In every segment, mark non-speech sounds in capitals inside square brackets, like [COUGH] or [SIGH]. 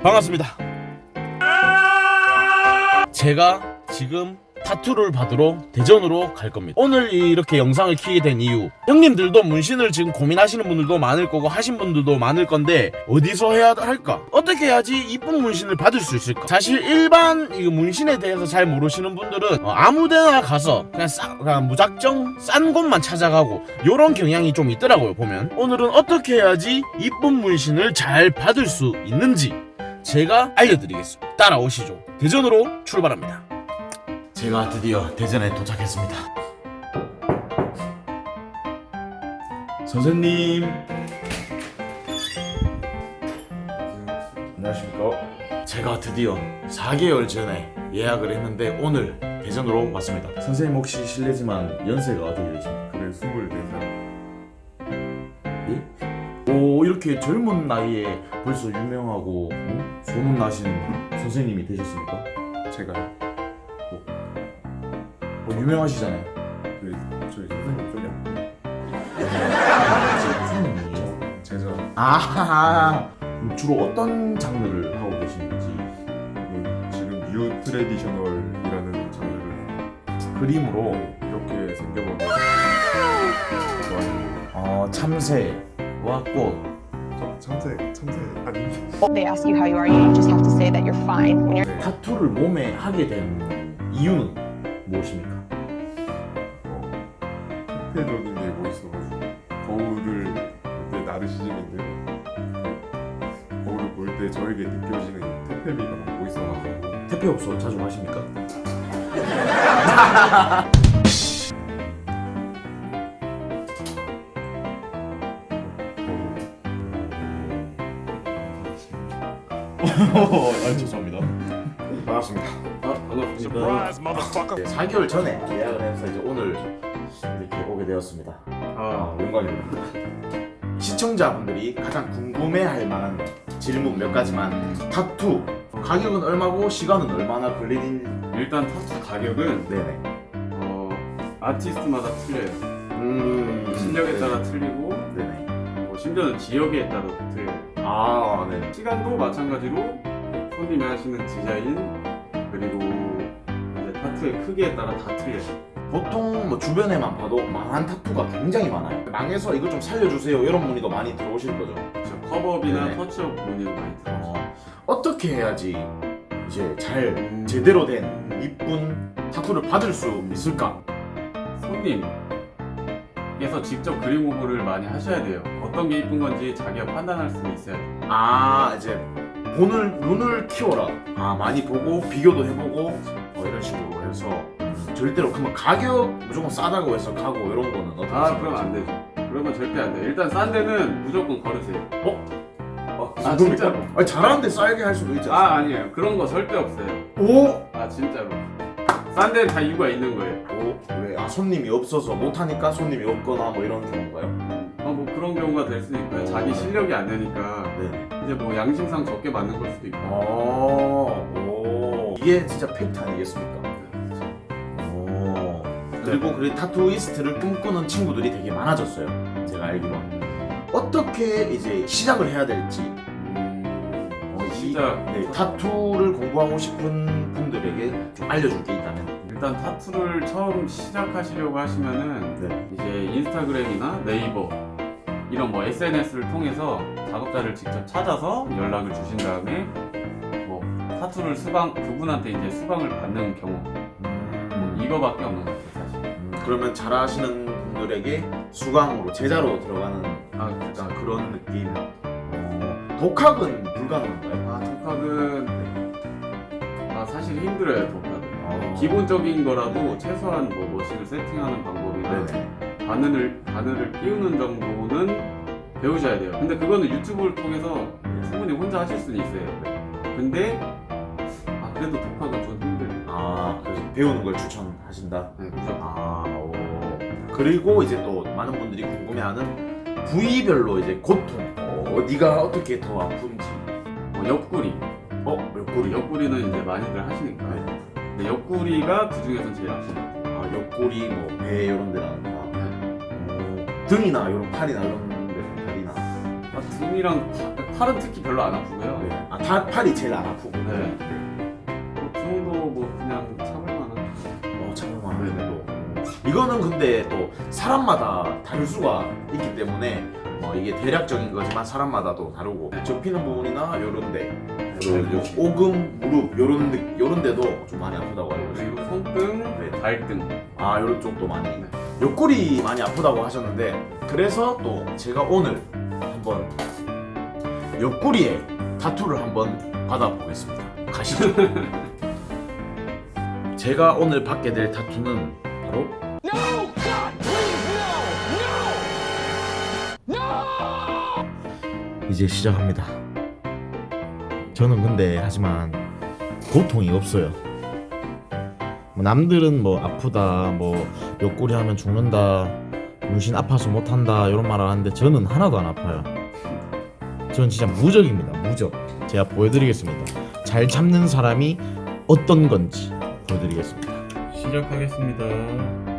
반갑습니다. 제가 지금 타투를 받으러 대전으로 갈 겁니다. 오늘 이렇게 영상을 키게 된 이유. 형님들도 문신을 지금 고민하시는 분들도 많을 거고 하신 분들도 많을 건데 어디서 해야 할까? 어떻게 해야지 이쁜 문신을 받을 수 있을까? 사실 일반 이 문신에 대해서 잘 모르시는 분들은 어, 아무데나 가서 그냥 싸, 그냥 무작정 싼 곳만 찾아가고 이런 경향이 좀 있더라고요 보면. 오늘은 어떻게 해야지 이쁜 문신을 잘 받을 수 있는지 제가 알려드리겠습니다. 따라오시죠. 대전으로 출발합니다. 제가 드디어 대전에 도착했습니다. 선생님. 안녕하십니까? 제가 드디어 4개월 전에 예약을 했는데 오늘 대전으로 왔습니다. 선생님 혹시 실례지만 연세가 어떻게 되십니까? 그래 24살 예? 오 이렇게 젊은 나이에 벌써 유명하고 어? 소문 나신 선생님이 되셨습니까? 제가요? 어, 유명하시잖아요. 그 저희 선생님 쪽이요 선생님이에요. 제자 아 그럼 주로 어떤 장르를 하고 계시는지 그 지금 뉴 트레디셔널이라는 장르를 그림으로 이렇게 생겨보면 좋아해요 어, 참새 저 참새 참새 아니 They ask you how you are, you just have to say that you're fine. When you're 네. 타투를 몸에 하게 된 이유는 무엇입니까? 어, 특혜적인 게 뭐 있어가지고 거울을 볼때 나르 시즌인데 거울을 볼 때 저에게 느껴지는 이 태페미가 뭐 있어가지고 태페업소 자주 가십니까? [LAUGHS] 아, 죄송합니다. 반갑습니다. 아, 반갑습니다. 네, 4개월 전에 예약을 해서 이제 오늘 이렇게 오게 되었습니다. 아, 영광입니다. 시청자분들이 가장 궁금해할 만한 질문 몇 가지만 타투 가격은 얼마고 시간은 얼마나 걸리는 일단 타투 가격은 네네. 어, 아티스트마다 틀려요. 음 실력에 네. 따라 틀리고 네네. 뭐 심지어는 지역에 따라 틀려요. 아 네. 시간도 마찬가지로 손님이 하시는 디자인 그리고 이제 타투의 크기에 따라 다 틀려요. 보통 뭐 주변에만 봐도 망한 타투가 굉장히 많아요. 망해서 이거 좀 살려주세요 이런 문의도 많이 들어오실 거죠. 그래서 커버업이나 네네. 터치업 문의도 많이 들어요. 어, 어떻게 해야지 이제 잘 음. 제대로 된 이쁜 타투를 받을 수 있을까? 손님 께서 직접 그림 공부를 많이 하셔야 돼요. 어떤 게 이쁜 건지 자기가 판단할 수 있어야 돼요. 아 이제 본을 눈을 키워라. 아 많이 보고 비교도 해보고 어, 이런 식으로 해서 절대로 그러면 가격 무조건 싸다고 해서 가고 이런 거는 어떻게 아? 그러면 안 되죠. 그러면 절대 안 돼요. 일단 싼 데는 무조건 걸으세요. 아, 아, 아 진짜로? 아니 잘하는데 싸게 할 수도 있지 아 않습니까? 아니에요. 그런 거 절대 없어요. 오? 아 진짜로. 싼 데는 다 이유가 있는 거예요. 아 손님이 없어서 못하니까 손님이 없거나 뭐 이런 경우인가요? 어, 뭐 그런 경우가 될 수도 있고요. 자기 실력이 안 되니까 네. 이제 뭐 양심상 적게 맞는 걸 수도 있고. 아, 오. 이게 진짜 팩트 아니겠습니까? 오. 그리고 그 타투이스트를 꿈꾸는 친구들이 되게 많아졌어요. 제가 알기로. 어떻게 이제 시작을 해야 될지. 음, 어, 이- 진짜 네, 타투를 공부하고 싶은 분들에게 좀 알려줄 게 있다면. 일단 타투를 처음 시작하시려고 하시면은 네. 이제 인스타그램이나 네이버 이런 뭐 SNS를 통해서 작업자를 직접 찾아서 연락을 주신 다음에 뭐 타투를 수강 그분한테 이제 수강을 받는 경우 음, 이거밖에 없는 것 같아요 사실. 음, 그러면 잘하시는 분들에게 수강으로 제자로 들어가는 아. 약간 그런 느낌. 어, 독학은 불가능한가요? 아 독학은 아 사실 힘들어요 독학은. 어. 기본적인 거라도 최소한 뭐 머신을 세팅하는 방법이나 네네. 바늘을 바늘을 끼우는 정도는 배우셔야 돼요. 근데 그거는 유튜브를 통해서 충분히 혼자 하실 수는 있어요. 근데 아 그래도 독학은 좀 힘들어요. 아, 그래서 배우는 걸 추천하신다. 네, 무조건. 아, 오. 그리고 이제 또 많은 분들이 궁금해하는 부위별로 이제 고통. 어, 어디가 어떻게 더 아픈지. 뭐 옆구리. 어, 옆구리. 옆구리는 이제 많이들 하시니까. 네. 근데 옆구리가 그 중에서 제일 아프죠. 아, 옆구리, 뭐 배 이런 데나. 네. 어, 등이나 이런 팔이나 이런 데서 다리나. 아, 등이랑 파- 팔은 특히 별로 안 아프고요. 네. 아 다, 팔이 제일 안 아프고. 네. 뭐 등도 뭐 그냥 참을 만한. 어, 잠깐만. 네 네. 이거는 근데 또 사람마다 다를 수가 있기 때문에 뭐 이게 대략적인 거지만 사람마다 또 다르고 접히는 부분이나 요런데 그리고 요 오금, 무릎 요런 데, 요런 데도 좀 많이 아프다고 알고 있어요. 그리고 손등, 네. 발등. 아 요런 쪽도 많이 옆구리 많이 아프다고 하셨는데 그래서 또 제가 오늘 한번 옆구리에 타투를 한번 받아보겠습니다 가시죠 [LAUGHS] 제가 오늘 받게 될 타투는 바로 이제 시작합니다. 저는 근데 하지만 고통이 없어요. 뭐 남들은 뭐 아프다 뭐 옆구리 하면 죽는다 문신 아파서 못한다 이런 말을 하는데 저는 하나도 안 아파요. 저는 진짜 무적입니다. 무적. 제가 보여드리겠습니다. 잘 참는 사람이 어떤 건지 보여드리겠습니다. 시작하겠습니다.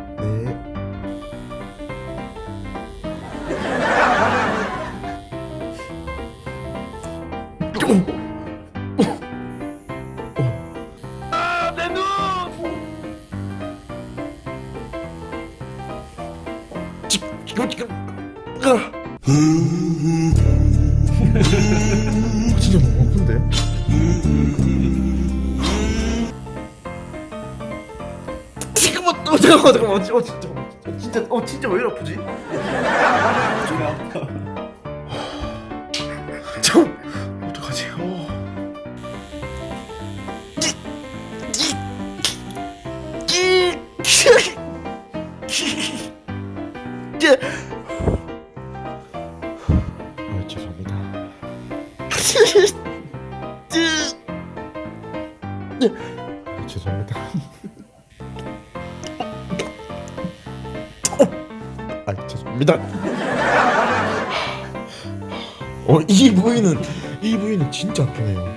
진짜 너무 아픈데? 어, 잠깐만, 잠깐만, 어, 진짜, 어, 진짜, 어, 진짜 왜 이렇게 아프지? 아, 죄송합니다. 어, 이 부위는 이 부위는 진짜 아프네요.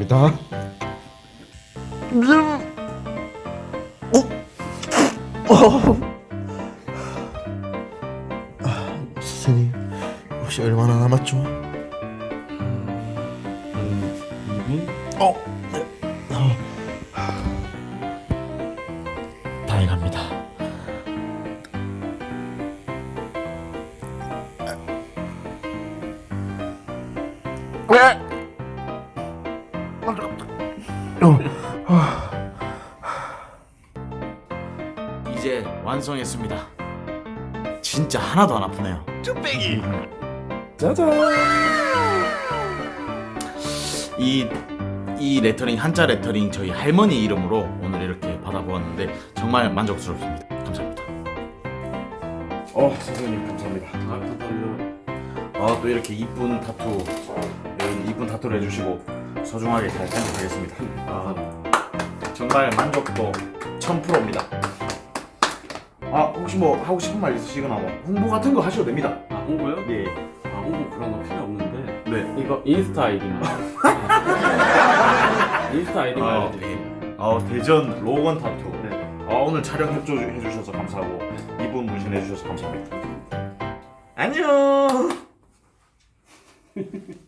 죄송합니다. 선생님 혹시 얼마나 남았죠? 한 2분? 어, 네. 어. 다행합니다. 왜? 완성했습니다. 진짜 하나도 안 아프네요. 쭈빼기. 짜잔. 이, 이 레터링 한자 레터링 저희 할머니 이름으로 오늘 이렇게 받아보았는데 정말 만족스럽습니다. 감사합니다. 어 선생님 감사합니다. 아, 감사합니다. 아또 이렇게 이쁜 타투 이런 이쁜 타투를 해주시고 소중하게 잘 편집하겠습니다. 아 정말 만족도 1000%입니다. 아 혹시 뭐 하고 싶은 말 있으시거나 뭐 홍보 같은 거 하셔도 됩니다. 아, 홍보요? 예. 아, 홍보 그런 거 필요 없는데. 네. 이거 인스타 아이디만. [LAUGHS] 인스타 아이디만 아. 네. 아 대전 로건 타투. 네. 아 오늘 촬영 협조해 주셔서 감사하고 이분 문신해 주셔서 감사합니다. 안녕. [LAUGHS]